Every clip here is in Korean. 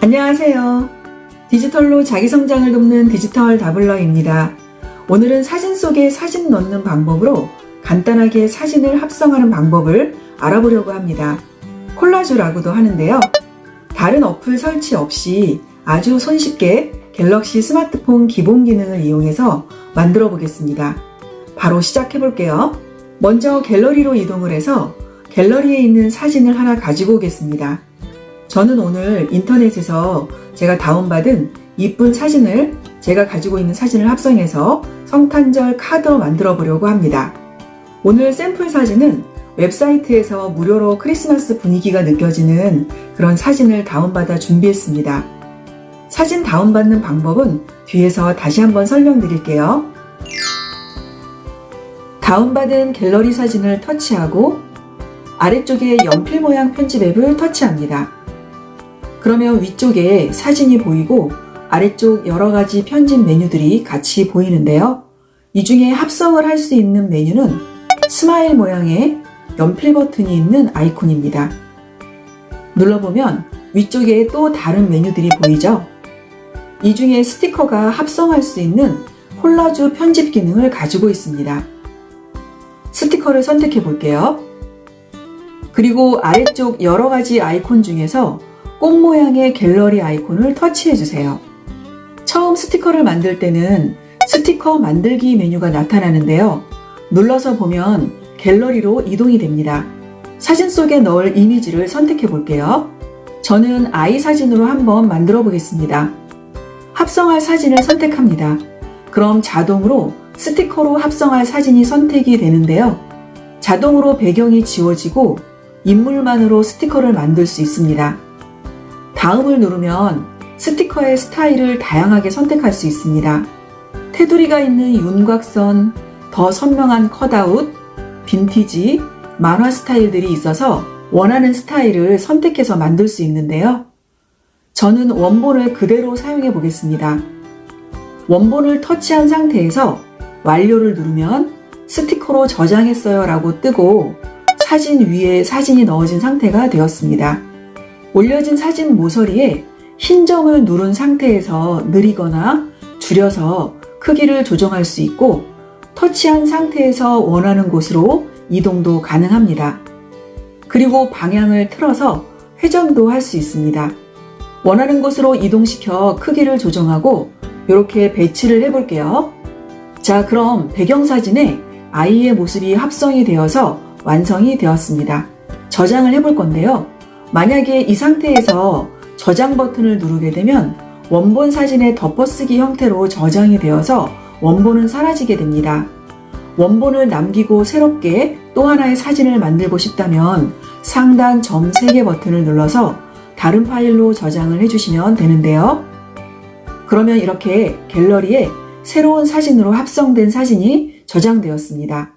안녕하세요. 디지털로 자기 성장을 돕는 디지털 다블러입니다. 오늘은 사진 속에 사진 넣는 방법으로 간단하게 사진을 합성하는 방법을 알아보려고 합니다. 콜라주라고도 하는데요. 다른 어플 설치 없이 아주 손쉽게 갤럭시 스마트폰 기본 기능을 이용해서 만들어 보겠습니다. 바로 시작해 볼게요. 먼저 갤러리로 이동을 해서 갤러리에 있는 사진을 하나 가지고 오겠습니다. 저는 오늘 인터넷에서 제가 다운받은 이쁜 사진을 제가 가지고 있는 사진을 합성해서 성탄절 카드로 만들어 보려고 합니다. 오늘 샘플 사진은 웹사이트에서 무료로 크리스마스 분위기가 느껴지는 그런 사진을 다운받아 준비했습니다. 사진 다운받는 방법은 뒤에서 다시 한번 설명드릴게요. 다운받은 갤러리 사진을 터치하고 아래쪽에 연필 모양 편집 앱을 터치합니다. 그러면 위쪽에 사진이 보이고 아래쪽 여러 가지 편집 메뉴들이 같이 보이는데요. 이 중에 합성을 할 수 있는 메뉴는 스마일 모양의 연필 버튼이 있는 아이콘입니다. 눌러보면 위쪽에 또 다른 메뉴들이 보이죠? 이 중에 스티커가 합성할 수 있는 콜라주 편집 기능을 가지고 있습니다. 스티커를 선택해 볼게요. 그리고 아래쪽 여러 가지 아이콘 중에서 꽃 모양의 갤러리 아이콘을 터치해 주세요. 처음 스티커를 만들 때는 스티커 만들기 메뉴가 나타나는데요. 눌러서 보면 갤러리로 이동이 됩니다. 사진 속에 넣을 이미지를 선택해 볼게요. 저는 아이 사진으로 한번 만들어 보겠습니다. 합성할 사진을 선택합니다. 그럼 자동으로 스티커로 합성할 사진이 선택이 되는데요. 자동으로 배경이 지워지고 인물만으로 스티커를 만들 수 있습니다. 다음을 누르면 스티커의 스타일을 다양하게 선택할 수 있습니다. 테두리가 있는 윤곽선, 더 선명한 컷아웃, 빈티지, 만화 스타일들이 있어서 원하는 스타일을 선택해서 만들 수 있는데요. 저는 원본을 그대로 사용해 보겠습니다. 원본을 터치한 상태에서 완료를 누르면 스티커로 저장했어요 라고 뜨고 사진 위에 사진이 넣어진 상태가 되었습니다. 올려진 사진 모서리에 흰 점을 누른 상태에서 느리거나 줄여서 크기를 조정할 수 있고 터치한 상태에서 원하는 곳으로 이동도 가능합니다. 그리고 방향을 틀어서 회전도 할 수 있습니다. 원하는 곳으로 이동시켜 크기를 조정하고 이렇게 배치를 해볼게요. 자, 그럼 배경사진에 아이의 모습이 합성이 되어서 완성이 되었습니다. 저장을 해볼 건데요. 만약에 이 상태에서 저장 버튼을 누르게 되면 원본 사진의 덮어쓰기 형태로 저장이 되어서 원본은 사라지게 됩니다. 원본을 남기고 새롭게 또 하나의 사진을 만들고 싶다면 상단 점 3개 버튼을 눌러서 다른 파일로 저장을 해주시면 되는데요. 그러면 이렇게 갤러리에 새로운 사진으로 합성된 사진이 저장되었습니다.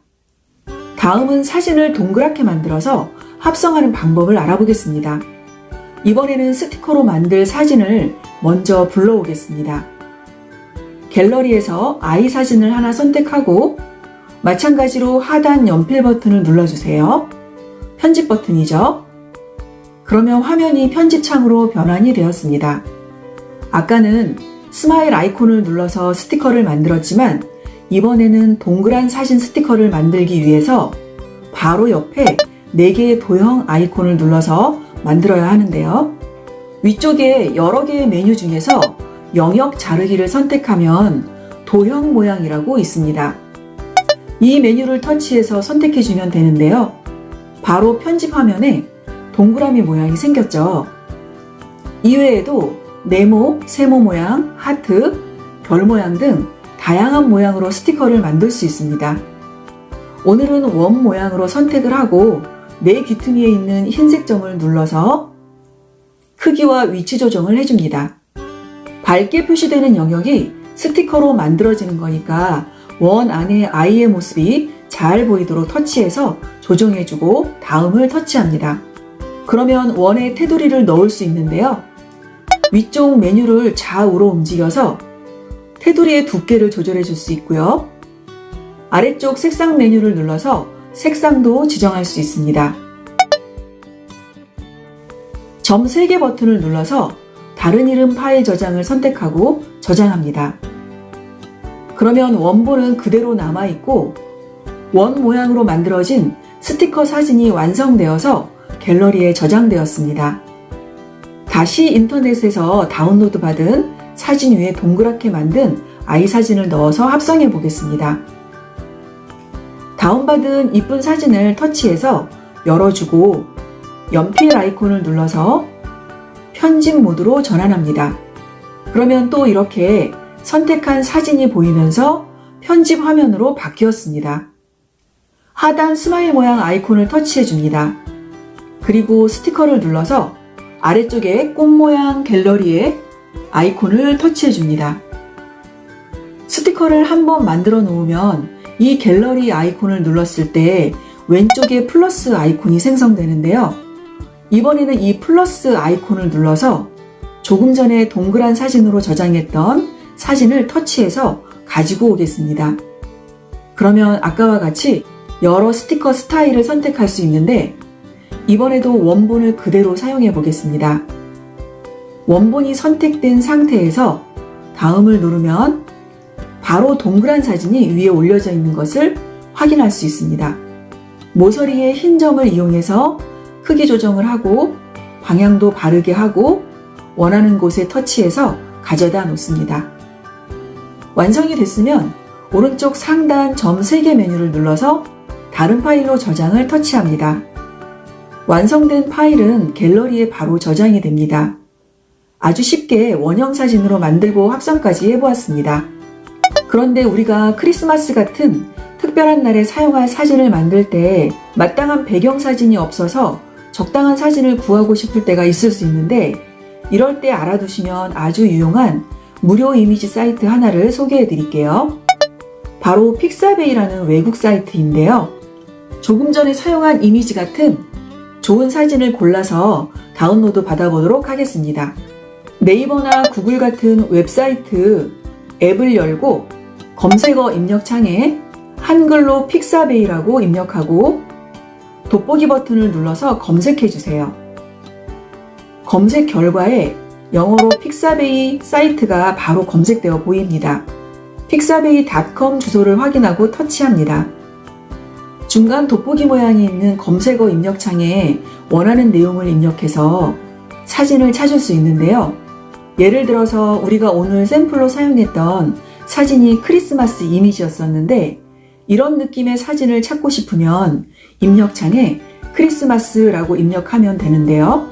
다음은 사진을 동그랗게 만들어서 합성하는 방법을 알아보겠습니다. 이번에는 스티커로 만들 사진을 먼저 불러오겠습니다. 갤러리에서 아이 사진을 하나 선택하고 마찬가지로 하단 연필 버튼을 눌러주세요. 편집 버튼이죠. 그러면 화면이 편집창으로 변환이 되었습니다. 아까는 스마일 아이콘을 눌러서 스티커를 만들었지만 이번에는 동그란 사진 스티커를 만들기 위해서 바로 옆에 4개의 도형 아이콘을 눌러서 만들어야 하는데요. 위쪽에 여러 개의 메뉴 중에서 영역 자르기를 선택하면 도형 모양이라고 있습니다. 이 메뉴를 터치해서 선택해주면 되는데요. 바로 편집 화면에 동그라미 모양이 생겼죠. 이외에도 네모, 세모 모양, 하트, 별 모양 등 다양한 모양으로 스티커를 만들 수 있습니다. 오늘은 원 모양으로 선택을 하고 내 귀퉁이에 있는 흰색 점을 눌러서 크기와 위치 조정을 해줍니다. 밝게 표시되는 영역이 스티커로 만들어지는 거니까 원 안에 아이의 모습이 잘 보이도록 터치해서 조정해주고 다음을 터치합니다. 그러면 원의 테두리를 넣을 수 있는데요. 위쪽 메뉴를 좌우로 움직여서 테두리의 두께를 조절해 줄 수 있고요. 아래쪽 색상 메뉴를 눌러서 색상도 지정할 수 있습니다. 점 3개 버튼을 눌러서 다른 이름 파일 저장을 선택하고 저장합니다. 그러면 원본은 그대로 남아있고 원 모양으로 만들어진 스티커 사진이 완성되어서 갤러리에 저장되었습니다. 다시 인터넷에서 다운로드 받은 사진 위에 동그랗게 만든 아이 사진을 넣어서 합성해 보겠습니다. 다운받은 이쁜 사진을 터치해서 열어주고 연필 아이콘을 눌러서 편집 모드로 전환합니다. 그러면 또 이렇게 선택한 사진이 보이면서 편집 화면으로 바뀌었습니다. 하단 스마일 모양 아이콘을 터치해 줍니다. 그리고 스티커를 눌러서 아래쪽에 꽃 모양 갤러리에 아이콘을 터치해 줍니다. 스티커를 한번 만들어 놓으면 이 갤러리 아이콘을 눌렀을 때 왼쪽에 플러스 아이콘이 생성되는데요. 이번에는 이 플러스 아이콘을 눌러서 조금 전에 동그란 사진으로 저장했던 사진을 터치해서 가지고 오겠습니다. 그러면 아까와 같이 여러 스티커 스타일을 선택할 수 있는데 이번에도 원본을 그대로 사용해 보겠습니다. 원본이 선택된 상태에서 다음을 누르면 바로 동그란 사진이 위에 올려져 있는 것을 확인할 수 있습니다. 모서리의 흰 점을 이용해서 크기 조정을 하고 방향도 바르게 하고 원하는 곳에 터치해서 가져다 놓습니다. 완성이 됐으면 오른쪽 상단 점 3개 메뉴를 눌러서 다른 파일로 저장을 터치합니다. 완성된 파일은 갤러리에 바로 저장이 됩니다. 아주 쉽게 원형 사진으로 만들고 합성까지 해보았습니다. 그런데 우리가 크리스마스 같은 특별한 날에 사용할 사진을 만들 때 마땅한 배경 사진이 없어서 적당한 사진을 구하고 싶을 때가 있을 수 있는데 이럴 때 알아두시면 아주 유용한 무료 이미지 사이트 하나를 소개해 드릴게요. 바로 픽사베이라는 외국 사이트인데요. 조금 전에 사용한 이미지 같은 좋은 사진을 골라서 다운로드 받아보도록 하겠습니다. 네이버나 구글 같은 웹사이트 앱을 열고 검색어 입력창에 한글로 픽사베이라고 입력하고 돋보기 버튼을 눌러서 검색해 주세요. 검색 결과에 영어로 픽사베이 사이트가 바로 검색되어 보입니다. 픽사베이.com 주소를 확인하고 터치합니다. 중간 돋보기 모양이 있는 검색어 입력창에 원하는 내용을 입력해서 사진을 찾을 수 있는데요. 예를 들어서 우리가 오늘 샘플로 사용했던 사진이 크리스마스 이미지였었는데 이런 느낌의 사진을 찾고 싶으면 입력창에 크리스마스라고 입력하면 되는데요.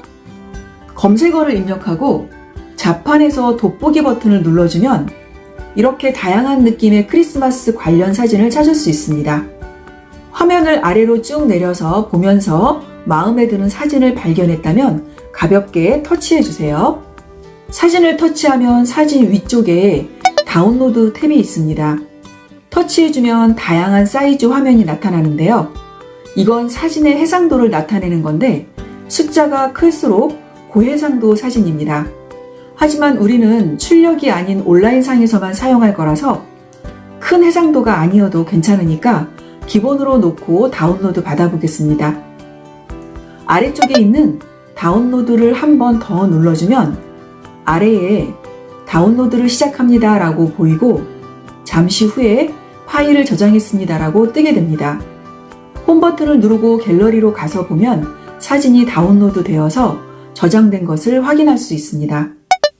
검색어를 입력하고 자판에서 돋보기 버튼을 눌러주면 이렇게 다양한 느낌의 크리스마스 관련 사진을 찾을 수 있습니다. 화면을 아래로 쭉 내려서 보면서 마음에 드는 사진을 발견했다면 가볍게 터치해 주세요. 사진을 터치하면 사진 위쪽에 다운로드 탭이 있습니다. 터치해주면 다양한 사이즈 화면이 나타나는데요. 이건 사진의 해상도를 나타내는 건데 숫자가 클수록 고해상도 사진입니다. 하지만 우리는 출력이 아닌 온라인상에서만 사용할 거라서 큰 해상도가 아니어도 괜찮으니까 기본으로 놓고 다운로드 받아보겠습니다. 아래쪽에 있는 다운로드를 한 번 더 눌러주면 아래에 다운로드를 시작합니다 라고 보이고 잠시 후에 파일을 저장했습니다 라고 뜨게 됩니다. 홈 버튼을 누르고 갤러리로 가서 보면 사진이 다운로드 되어서 저장된 것을 확인할 수 있습니다.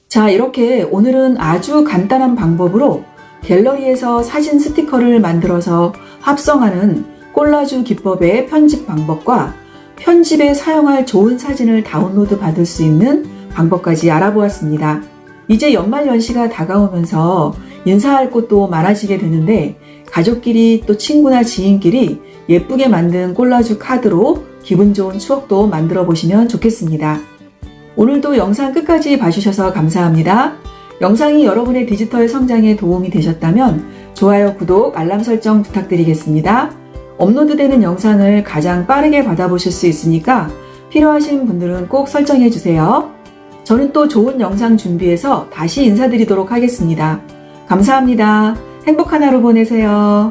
자, 이렇게 오늘은 아주 간단한 방법으로 갤러리에서 사진 스티커를 만들어서 합성하는 콜라주 기법의 편집 방법과 편집에 사용할 좋은 사진을 다운로드 받을 수 있는 방법까지 알아보았습니다. 이제 연말 연시가 다가오면서 인사할 곳도 많아지게 되는데 가족끼리 또 친구나 지인끼리 예쁘게 만든 콜라주 카드로 기분 좋은 추억도 만들어 보시면 좋겠습니다. 오늘도 영상 끝까지 봐주셔서 감사합니다. 영상이 여러분의 디지털 성장에 도움이 되셨다면 좋아요, 구독, 알람 설정 부탁드리겠습니다. 업로드되는 영상을 가장 빠르게 받아보실 수 있으니까 필요하신 분들은 꼭 설정해 주세요. 저는 또 좋은 영상 준비해서 다시 인사드리도록 하겠습니다. 감사합니다. 행복한 하루 보내세요.